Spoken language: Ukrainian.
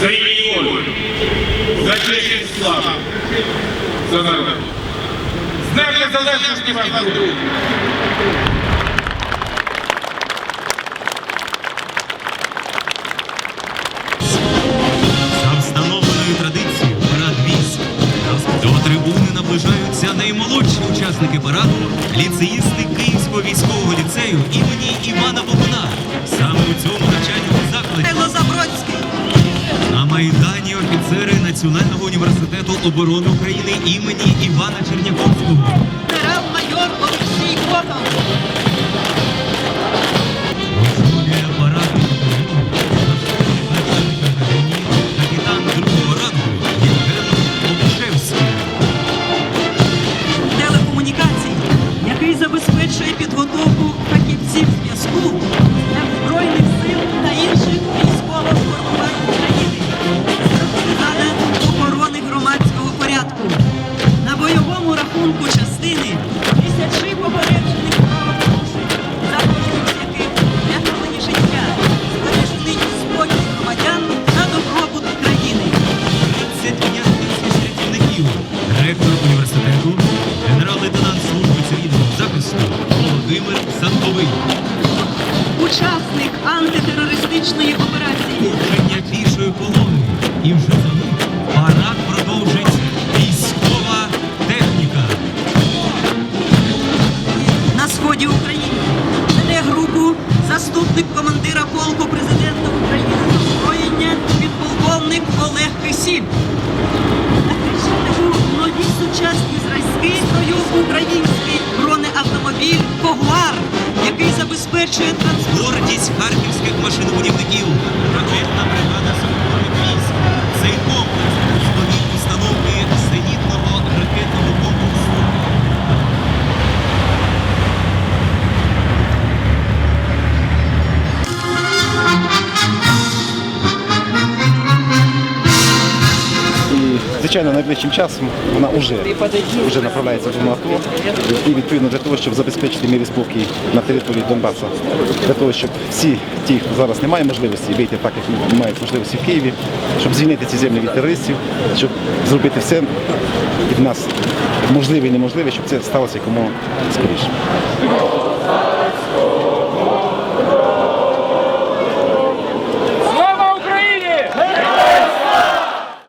за її волю, за честь славу, за народ. З Днем Незалежності вам друзі! За встановленою традицією парад військ до трибуни наближаються наймолодші учасники параду, ліцеїсти Київського військового ліцею імені Івана Богуна. Національного університету оборони України імені Івана Черняковського. Генерал-майор Олексій Котов. Антитерористичної операції. Рішення пішої колони. І вже за мить парад продовжить військова техніка. на сході України. Веде групу заступник командира полку президента України озброєння підполковник Олег Кисіль. Нові сучасні зразки стою український бронеавтомобіль Когуар, забезпечує транспорт. Гордість харківських машинобудівників. Ракетна бригада сухопутних звичайно, найближчим часом вона вже, вже направляється в зону. І відповідно для того, щоб забезпечити мир і спокій на території Донбасу, для того, щоб всі ті, хто зараз не має можливості вийти так, як мають можливості в Києві, щоб звільнити ці землі від терористів, щоб зробити все від нас можливе і неможливе, щоб це сталося якомога скоріше.